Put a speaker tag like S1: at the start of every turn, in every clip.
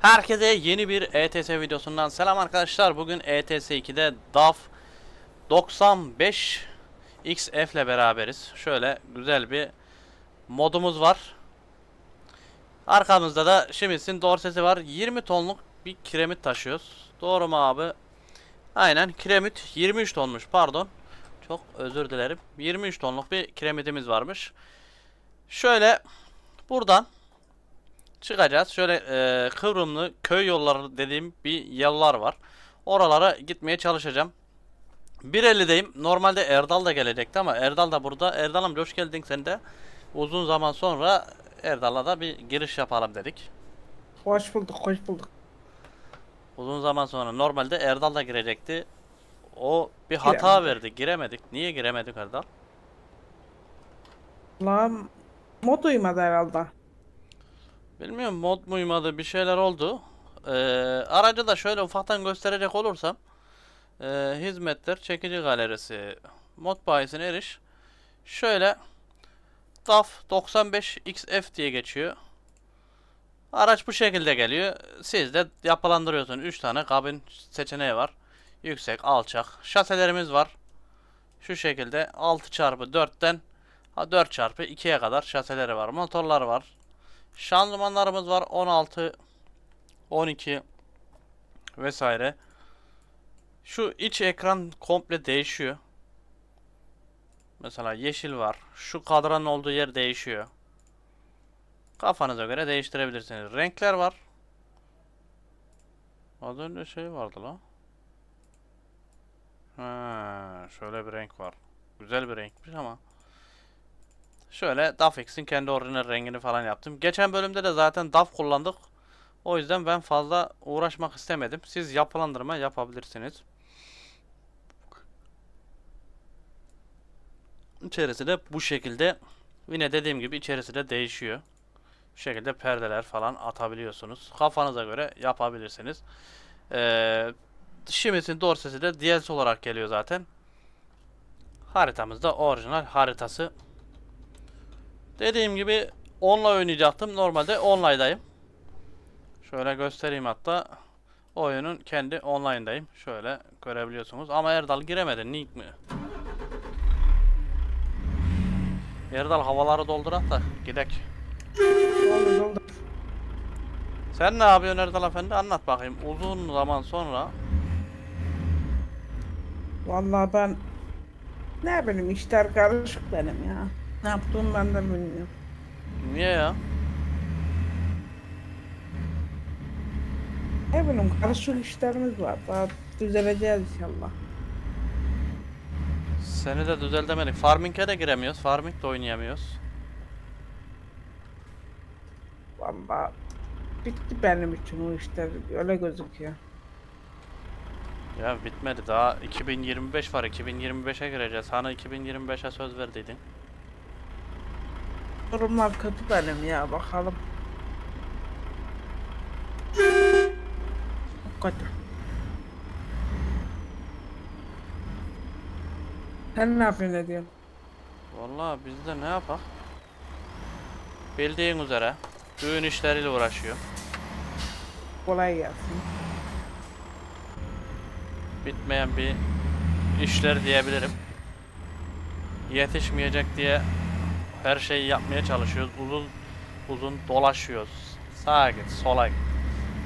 S1: Herkese yeni bir ETS videosundan selam arkadaşlar. Bugün ETS 2'de DAF 95 XF ile beraberiz. Şöyle güzel bir modumuz var. Arkamızda da Schmitz'in dorsesi var. 20 tonluk bir kiremit taşıyoruz. Doğru mu abi? Aynen kiremit 23 tonmuş pardon. Çok özür dilerim. 23 tonluk bir kiremitimiz varmış. Şöyle buradan çıkacağız. Şöyle e, kıvrımlı köy yolları dediğim bir yollar var. Oralara gitmeye çalışacağım. 1.50'deyim. Normalde Erdal da gelecekti ama Erdal da burada. Erdal'ım hoş geldin sen de. Uzun zaman sonra Erdal'la da bir giriş yapalım dedik.
S2: Hoş bulduk, hoş bulduk.
S1: Uzun zaman sonra normalde Erdal da girecekti. O bir hata
S2: Giremedi.
S1: verdi. Giremedik. Niye giremedik Erdal?
S2: Lan mod uymadı herhalde.
S1: Bilmiyorum mod mu uymadı bir şeyler oldu. Ee, aracı da şöyle ufaktan gösterecek olursam ee, hizmetler çekici galerisi mod bayisine eriş. Şöyle DAF 95 XF diye geçiyor. Araç bu şekilde geliyor. Siz de yapılandırıyorsunuz. 3 tane kabin seçeneği var. Yüksek, alçak. Şaselerimiz var. Şu şekilde 6 çarpı 4'ten 4 çarpı 2'ye kadar şaseleri var. Motorlar var. Şanzımanlarımız var 16 12 vesaire. Şu iç ekran komple değişiyor. Mesela yeşil var. Şu kadranın olduğu yer değişiyor. Kafanıza göre değiştirebilirsiniz. Renkler var. Az önce şey vardı la. Ha, şöyle bir renk var. Güzel bir renkmiş ama. Şöyle DAF-X'in kendi orijinal rengini falan yaptım. Geçen bölümde de zaten DAF kullandık. O yüzden ben fazla uğraşmak istemedim. Siz yapılandırma yapabilirsiniz. İçerisi de bu şekilde. Yine dediğim gibi içerisi de değişiyor. Bu şekilde perdeler falan atabiliyorsunuz. Kafanıza göre yapabilirsiniz. Ee, Schmitz'in dorsesi de DLC olarak geliyor zaten. Haritamızda orijinal haritası. Dediğim gibi onunla oynayacaktım. Normalde online'dayım. Şöyle göstereyim hatta. Oyunun kendi online'dayım. Şöyle görebiliyorsunuz. Ama Erdal giremedi. Nick mi? Erdal havaları doldurak da gidek. Sen ne yapıyorsun Erdal Efendi? Anlat bakayım. Uzun zaman sonra
S2: Vallahi ben ne bileyim işler karışık benim ya. Ne yaptığımı ben de bilmiyorum.
S1: niye ya?
S2: Ne bileyim karışık işlerimiz var. Daha düzeleceğiz inşallah.
S1: Seni de düzeltemedik. Farming'e de giremiyoruz. Farming de oynayamıyoruz.
S2: Vallahi bitti benim için o işler. Öyle gözüküyor.
S1: Ya bitmedi daha 2025 var 2025'e gireceğiz. Sana 2025'e söz verdiydin.
S2: Durumlar kötü benim ya bakalım. Çok kötü. Sen ne yapıyorsun ne diyorsun?
S1: Vallahi biz de ne yapak? Bildiğin üzere düğün işleriyle uğraşıyor.
S2: Kolay gelsin.
S1: Bitmeyen bir işler diyebilirim. Yetişmeyecek diye her şeyi yapmaya çalışıyoruz. Uzun uzun dolaşıyoruz. Sağa git, sola git.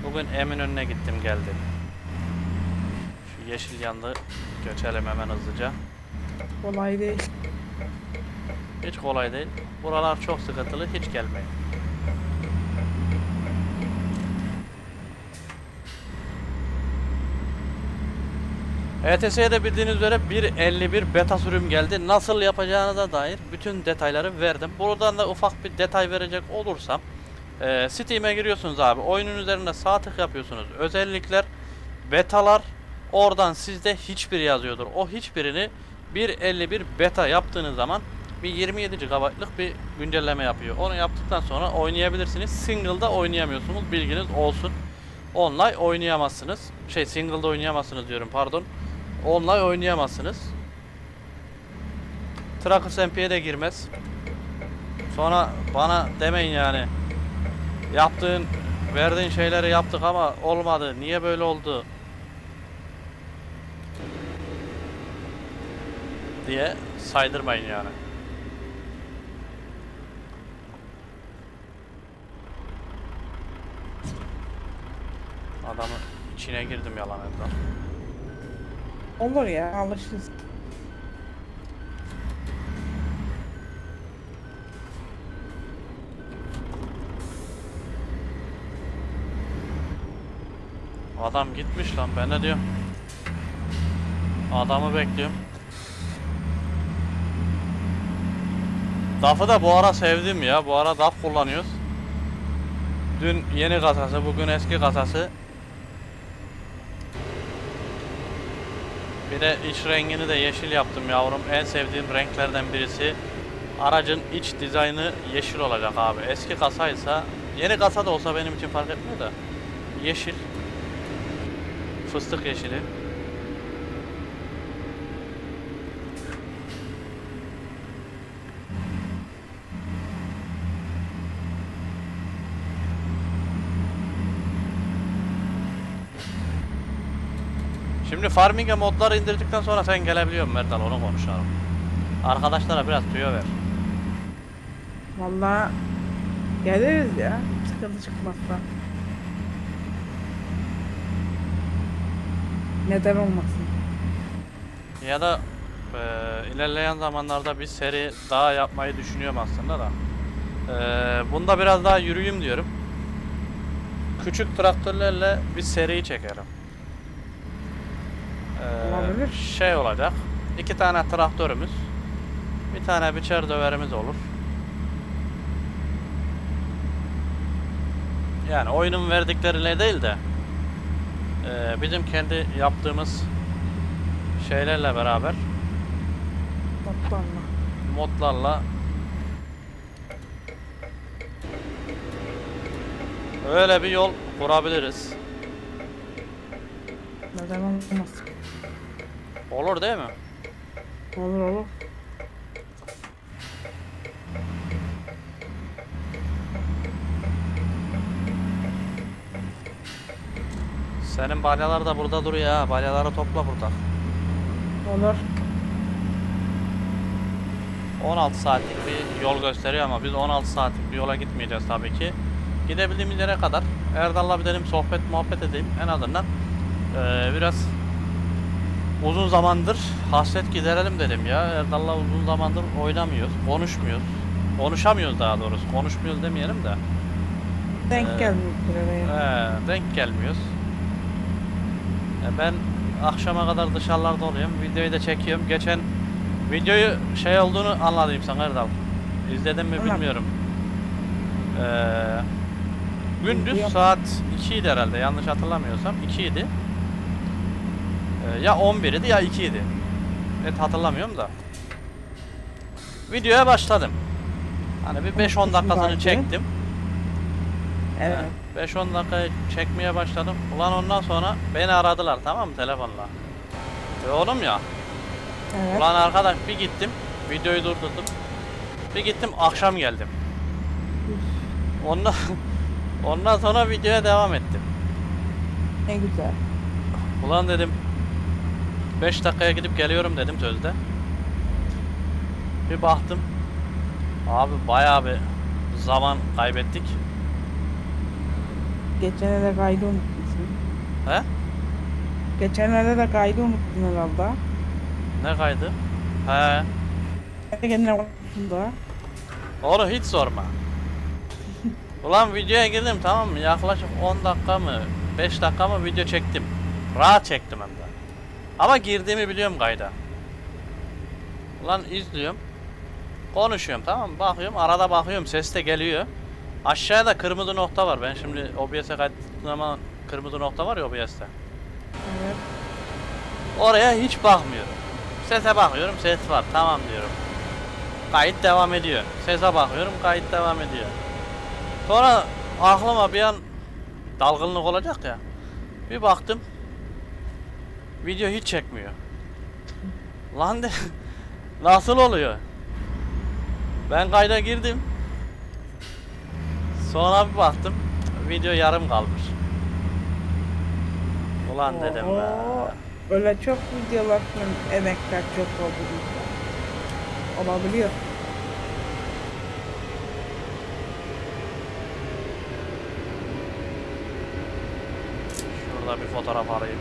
S1: Bugün Eminönü'ne gittim geldim. Şu yeşil yandı. Geçelim hemen hızlıca.
S2: Kolay değil.
S1: Hiç kolay değil. Buralar çok sıkıntılı. Hiç gelmeyin. ETS'ye bildiğiniz üzere 1.51 beta sürüm geldi. Nasıl yapacağınıza dair bütün detayları verdim. Buradan da ufak bir detay verecek olursam e, Steam'e giriyorsunuz abi. Oyunun üzerinde sağ tık yapıyorsunuz. Özellikler, betalar oradan sizde hiçbir yazıyordur. O hiçbirini 1.51 beta yaptığınız zaman bir 27 GB'lık bir güncelleme yapıyor. Onu yaptıktan sonra oynayabilirsiniz. Single'da oynayamıyorsunuz. Bilginiz olsun. Online oynayamazsınız. Şey single'da oynayamazsınız diyorum pardon. Online oynayamazsınız. Trackers MP'ye de girmez. Sonra bana demeyin yani. Yaptığın verdiğin şeyleri yaptık ama olmadı. Niye böyle oldu? diye saydırmayın yani. Adamın içine girdim yalan Erdal.
S2: Olur ya alışırız.
S1: Adam gitmiş lan ben ne diyorum. Adamı bekliyorum. DAF'ı da bu ara sevdim ya. Bu ara DAF kullanıyoruz. Dün yeni kasası, bugün eski kasası. Bir de iç rengini de yeşil yaptım yavrum. En sevdiğim renklerden birisi. Aracın iç dizaynı yeşil olacak abi. Eski kasaysa, yeni kasa da olsa benim için fark etmiyor da. Yeşil. Fıstık yeşili. Şimdi farming'e modları indirdikten sonra sen gelebiliyor musun Erdal onu konuşalım. Arkadaşlara biraz tüyo ver.
S2: Vallahi geliriz ya. Sıkıntı çıkmazsa. Neden olmasın?
S1: Ya da eee, ilerleyen zamanlarda bir seri daha yapmayı düşünüyorum aslında da. Eee, bunda biraz daha yürüyeyim diyorum. Küçük traktörlerle bir seri çekerim.
S2: Olabilir.
S1: şey olacak. iki tane traktörümüz. Bir tane biçer döverimiz olur. Yani oyunun verdikleriyle değil de eee, bizim kendi yaptığımız şeylerle beraber
S2: Mutlarla.
S1: modlarla öyle bir yol kurabiliriz.
S2: Neden olmasın?
S1: Olur değil mi?
S2: Olur olur.
S1: Senin balyalar da burada duruyor ha. Balyaları topla burada.
S2: Olur.
S1: 16 saatlik bir yol gösteriyor ama biz 16 saatlik bir yola gitmeyeceğiz tabii ki. Gidebildiğimiz yere kadar Erdal'la bir dedim sohbet muhabbet edeyim en azından eee, biraz uzun zamandır hasret giderelim dedim ya. Erdal'la uzun zamandır oynamıyoruz, konuşmuyoruz. Konuşamıyoruz daha doğrusu. Konuşmuyoruz demeyelim de.
S2: Denk
S1: Ee,
S2: gelmiyor bir araya.
S1: He, denk gelmiyoruz. E, ben akşama kadar dışarılarda oluyorum. Videoyu da çekiyorum. Geçen videoyu şey olduğunu anladım sana Erdal. İzledin mi
S2: Anladım.
S1: bilmiyorum. Ee, gündüz saat 2 idi herhalde yanlış hatırlamıyorsam 2 idi. Ee, ya 11 idi ya 2 idi. Net hatırlamıyorum da. Videoya başladım. Hani bir 5-10 dakikasını çektim.
S2: Evet.
S1: 5-10 dakika çekmeye başladım. Ulan ondan sonra beni aradılar tamam mı telefonla. E oğlum ya.
S2: Evet.
S1: Ulan arkadaş bir gittim. Videoyu durdurdum. Bir gittim akşam geldim. Ondan ondan sonra videoya devam ettim.
S2: Ne güzel.
S1: Ulan dedim 5 dakikaya gidip geliyorum dedim sözde. Bir baktım. Abi bayağı bir zaman kaybettik.
S2: Geçenlerde kaydı unutmuşsun.
S1: He?
S2: Geçenlerde de kaydı unuttun herhalde.
S1: Ne kaydı? He.
S2: Kendi kendine unutmuşsun da.
S1: Onu hiç sorma. Ulan videoya girdim tamam mı? Yaklaşık 10 dakika mı 5 dakika mı video çektim. Rahat çektim hem de. Ama girdiğimi biliyorum kayda. Ulan izliyorum. Konuşuyorum tamam mı? Bakıyorum arada bakıyorum ses de geliyor. Aşağıda kırmızı nokta var. Ben şimdi OBS'e kaydettiğim zaman kırmızı nokta var ya OBS'te.
S2: Evet.
S1: Oraya hiç bakmıyorum. Sese bakıyorum ses var tamam diyorum. Kayıt devam ediyor. Sese bakıyorum kayıt devam ediyor. Sonra aklıma bir an dalgınlık olacak ya. Bir baktım. Video hiç çekmiyor. Lan de nasıl oluyor? Ben kayda girdim. Sonra bir baktım video yarım kalmış. Ulan dedim be.
S2: Öyle çok videolar falan emekler çok oldu. Olabiliyor.
S1: Şurada bir fotoğraf alayım.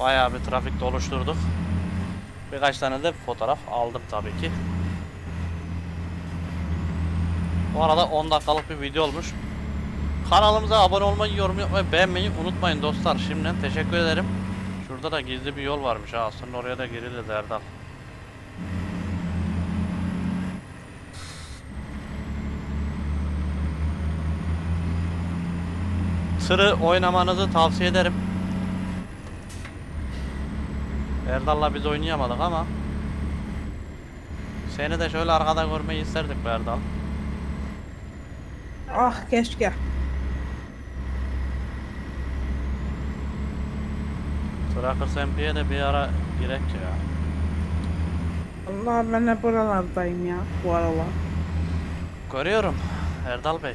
S1: Bayağı bir trafik oluşturduk. Birkaç tane de fotoğraf aldım tabii ki. Bu arada 10 dakikalık bir video olmuş. Kanalımıza abone olmayı, yorum yapmayı, beğenmeyi unutmayın dostlar. Şimdiden teşekkür ederim. Şurada da gizli bir yol varmış. Aslında oraya da girilir Erdal. Tırı oynamanızı tavsiye ederim. Erdal'la biz oynayamadık ama seni de şöyle arkada görmeyi isterdik be Erdal.
S2: Ah keşke.
S1: Trackers MP'ye de bir ara girek ya.
S2: Allah ben de buralardayım ya bu aralar.
S1: Görüyorum Erdal Bey.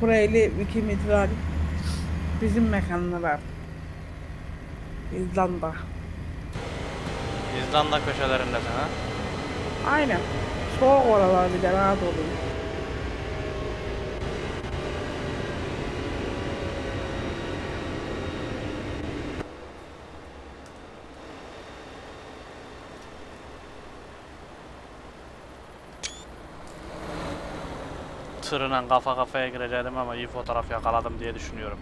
S2: Kureyli Wiki Mitral bizim mekanlar. İzlanda.
S1: İzlanda köşelerindesin ha.
S2: Aynen. Soğuk oralar bir de rahat oluyor.
S1: Tırına kafa kafaya girecektim ama iyi fotoğraf yakaladım diye düşünüyorum.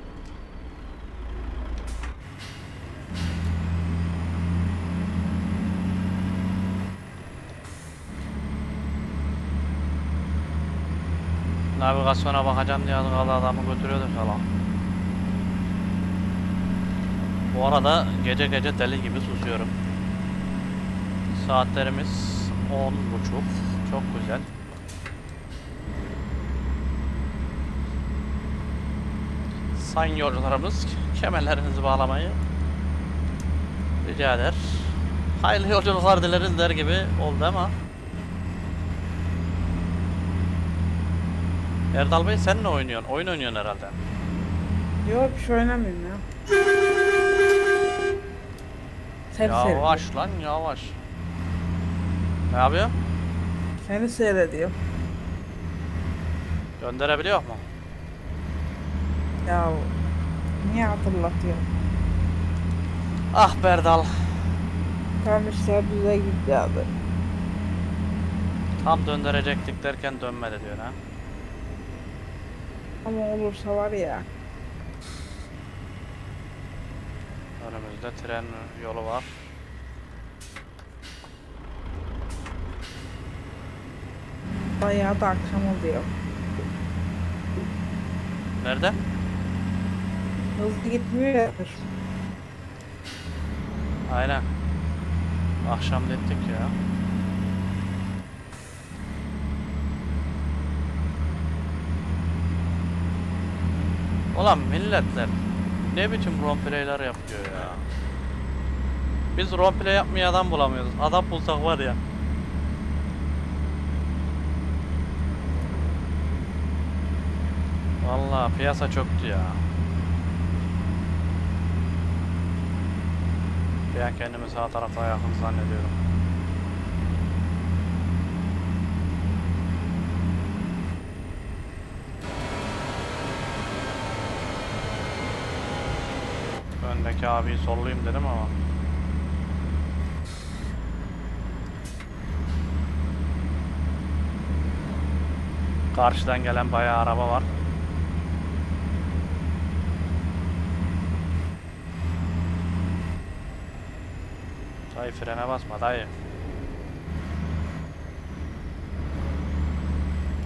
S1: Navigasyona bakacağım diye az kaldı adamı götürüyordu falan. Bu arada gece gece deli gibi susuyorum. Saatlerimiz 10.30. Çok güzel. Sayın yolcularımız kemerlerinizi bağlamayı rica eder. Hayırlı yolculuklar dileriz der gibi oldu ama Erdal Bey sen ne oynuyorsun? Oyun oynuyorsun herhalde.
S2: Yok bir şey oynamıyorum ya. Seni.
S1: Yavaş lan yavaş. Ne yapıyor?
S2: Seni seyrediyorum.
S1: Gönderebiliyor mu?
S2: Ya niye hatırlatıyor?
S1: Ah Berdal.
S2: Tam işler düze gitti abi.
S1: Tam döndürecektik derken dönmedi diyor ha.
S2: Ama olursa var ya.
S1: Önümüzde tren yolu var.
S2: Bayağı da akşam oluyor.
S1: Nerede?
S2: Hızlı gitmiyor ya.
S1: Aynen. Akşam ettik ya. Ulan milletler ne biçim roleplay'ler yapıyor ya. Biz roleplay yapmaya adam bulamıyoruz. Adam bulsak var ya. Vallahi piyasa çöktü ya. Ben kendimi sağ tarafa yakın zannediyorum. Öndeki abiyi sollayayım dedim ama. Karşıdan gelen bayağı araba var. Dayı frene basma dayı.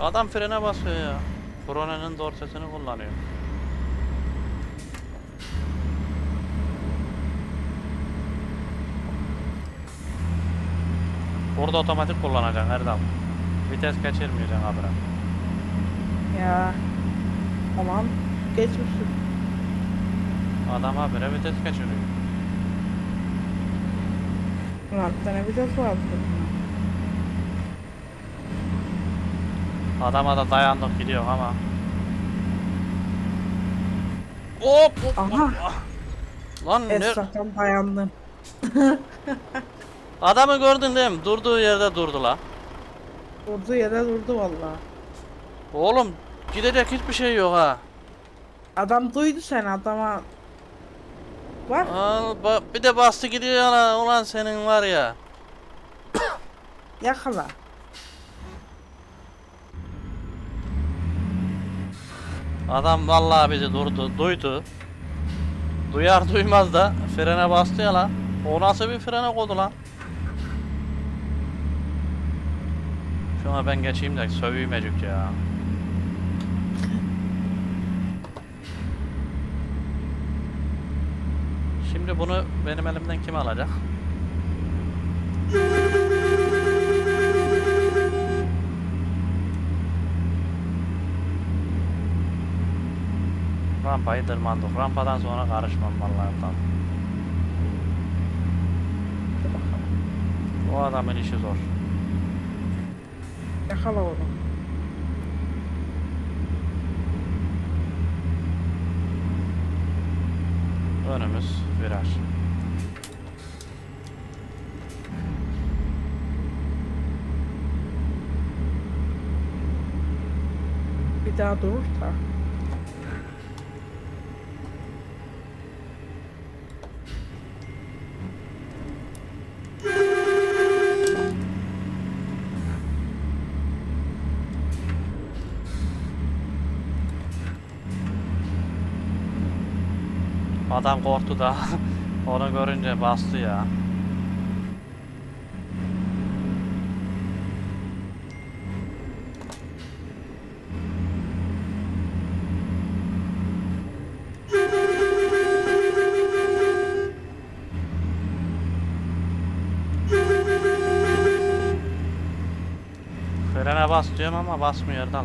S1: Adam frene basıyor ya. Fronen'in dorsesini kullanıyor. Burada otomatik kullanacaksın Erdal. Vites kaçırmayacaksın abire.
S2: Ya. Aman geçmişsin.
S1: Adam habire vites kaçırıyor.
S2: 16 tane vites vardı.
S1: Adama da dayandık gidiyor ama. Hop! hop,
S2: Aha.
S1: hop. Lan ne?
S2: Esra'dan dayandım.
S1: Adamı gördün değil mi? Durduğu yerde durdu la.
S2: Durdu yere durdu valla.
S1: Oğlum gidecek hiçbir şey yok ha.
S2: Adam duydu sen adama. Bak
S1: Al, ba- bir de bastı gidiyor ya ulan senin var ya.
S2: yakala.
S1: Adam vallahi bizi durdu, duydu. Duyar duymaz da frene bastı ya lan. O nasıl bir frene koydu lan? Şuna ben geçeyim de söveyim ecik ya. Şimdi bunu benim elimden kim alacak? Rampayı tırmandık. Rampadan sonra karışmam vallahi tam. O adamın işi zor.
S2: Yakala onu.
S1: Önümüz viraj.
S2: Bir daha durursa.
S1: Adam korktu da onu görünce bastı ya. Frene bas diyorum ama basmıyor dal.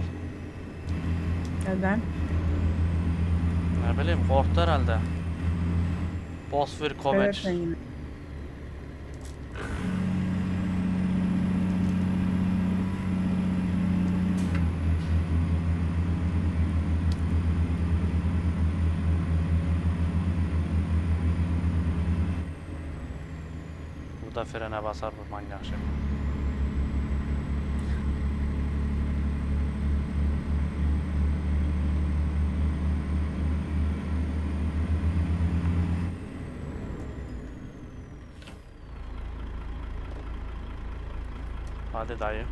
S2: Neden?
S1: Ne bileyim korktu herhalde. Bosfir Kovac.
S2: Evet.
S1: Burada frene basar bu manyak şimdi. Hadi dayı.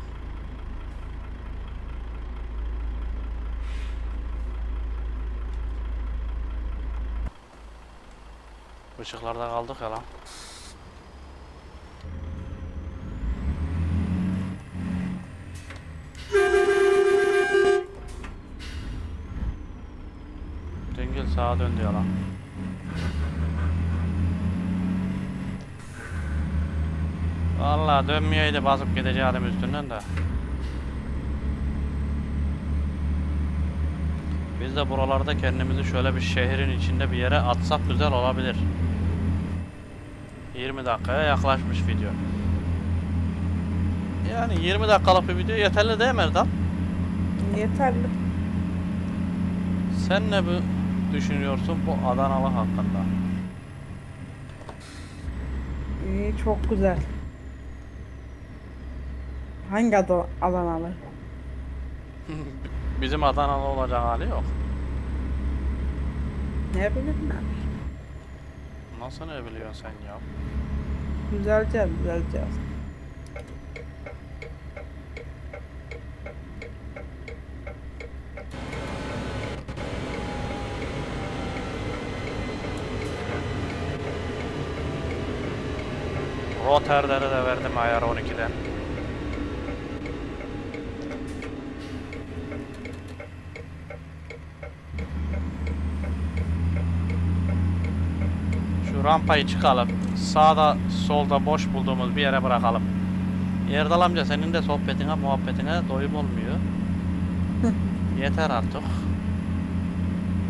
S1: Işıklarda kaldık ya lan. Döngül sağa dön diyor lan. Vallahi dönmeyeydi basıp gideceğim üstünden de. Biz de buralarda kendimizi şöyle bir şehrin içinde bir yere atsak güzel olabilir. 20 dakikaya yaklaşmış video. Yani 20 dakikalık bir video yeterli değil mi Erdal?
S2: Yeterli.
S1: Sen ne bu düşünüyorsun bu Adanalı hakkında?
S2: İyi, çok güzel. Hangi adı Adanalı?
S1: Bizim Adanalı olacak hali yok.
S2: Ne bileyim ben.
S1: Nasıl ne biliyorsun sen ya?
S2: Güzelce güzelce.
S1: Roter'leri de verdim ayar 12'den. Şu rampayı çıkalım. Sağda solda boş bulduğumuz bir yere bırakalım. Erdal amca senin de sohbetine muhabbetine doyum olmuyor. Yeter artık.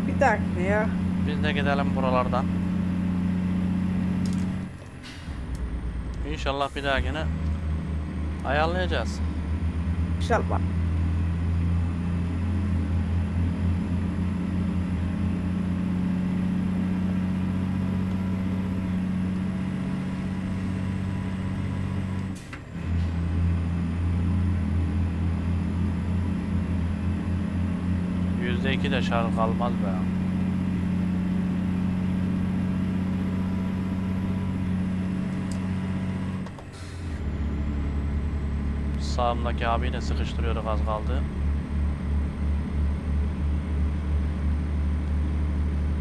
S2: Bir dakika ya.
S1: Biz de gidelim buralardan. İnşallah bir dahakine ayarlayacağız.
S2: İnşallah.
S1: Yüzde iki de şarj kalmaz be. Sağımdaki abiyi de sıkıştırıyorduk az kaldı.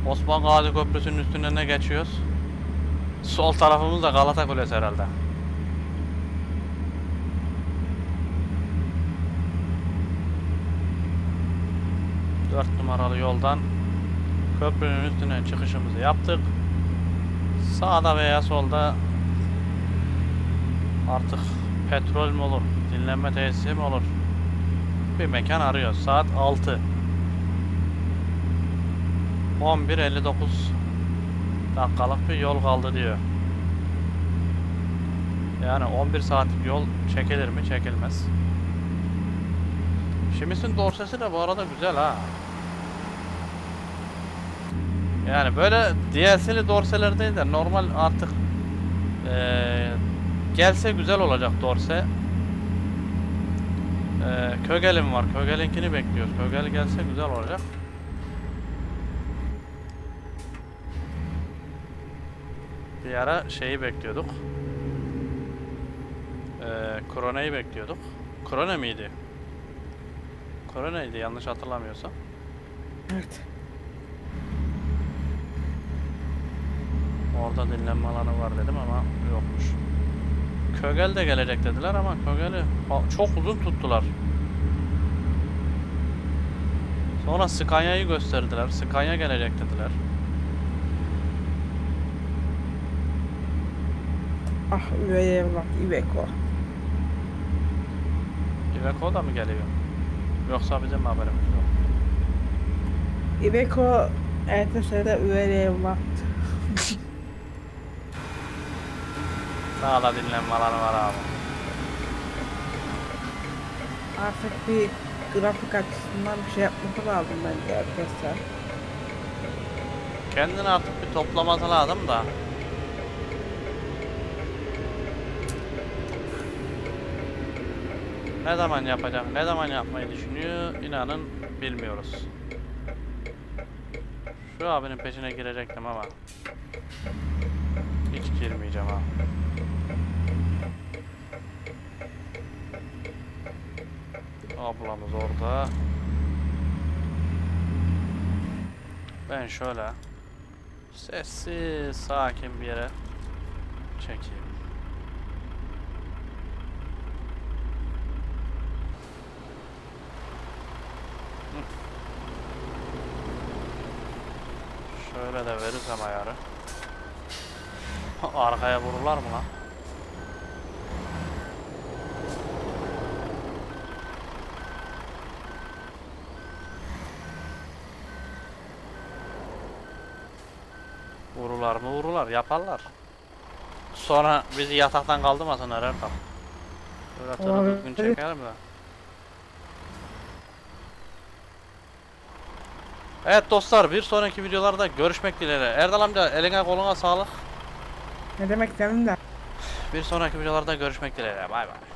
S1: Osman Gazi Köprüsü'nün üstünden ne geçiyoruz? Sol tarafımız da Galata Kulesi herhalde. Dört numaralı yoldan köprünün üstüne çıkışımızı yaptık. Sağda veya solda artık petrol mü olur, dinlenme tesisi mi olur? Bir mekan arıyoruz. Saat 6. 11.59 dakikalık bir yol kaldı diyor. Yani 11 saatlik yol çekilir mi? Çekilmez. Şimis'in dorsesi de bu arada güzel ha. Yani böyle DLC'li dorseler değil de normal artık eee, gelse güzel olacak dorse. Eee Kögel'in var. Kögel'inkini bekliyoruz. Kögel gelse güzel olacak. Bir ara şeyi bekliyorduk. Eee Krone'yi bekliyorduk. Krone miydi? Krone'ydi yanlış hatırlamıyorsam.
S2: Evet.
S1: Orada dinlenme alanı var dedim ama yokmuş. Kögel de gelecek dediler ama Kögel'i çok uzun tuttular. Sonra Scania'yı gösterdiler. Scania gelecek dediler.
S2: Ah üvey evlat İveko.
S1: Iveco da mı geliyor? Yoksa bizim mi haberimiz yok?
S2: İveko ETS'de üvey evlat.
S1: Daha da dinlenme alanı var abi.
S2: Artık bir grafik açısından bir şey yapması lazım bence arkadaşlar.
S1: Kendini artık bir toplaması lazım da. Ne zaman yapacak, ne zaman yapmayı düşünüyor inanın bilmiyoruz. Şu abinin peşine girecektim ama hiç girmeyeceğim ha. Ablamız orada. Ben şöyle sessiz, sakin bir yere çekeyim. Şöyle de verirsem ayarı. Arkaya vururlar mı lan? Vururlar mı vururlar yaparlar. Sonra bizi yataktan kaldırmasınlar Erkan. Böyle tırı düzgün çekelim de. Evet dostlar bir sonraki videolarda görüşmek dileğiyle. Erdal amca eline koluna sağlık.
S2: Ne demek senin de?
S1: Bir sonraki videolarda görüşmek dileğiyle. Bay bay.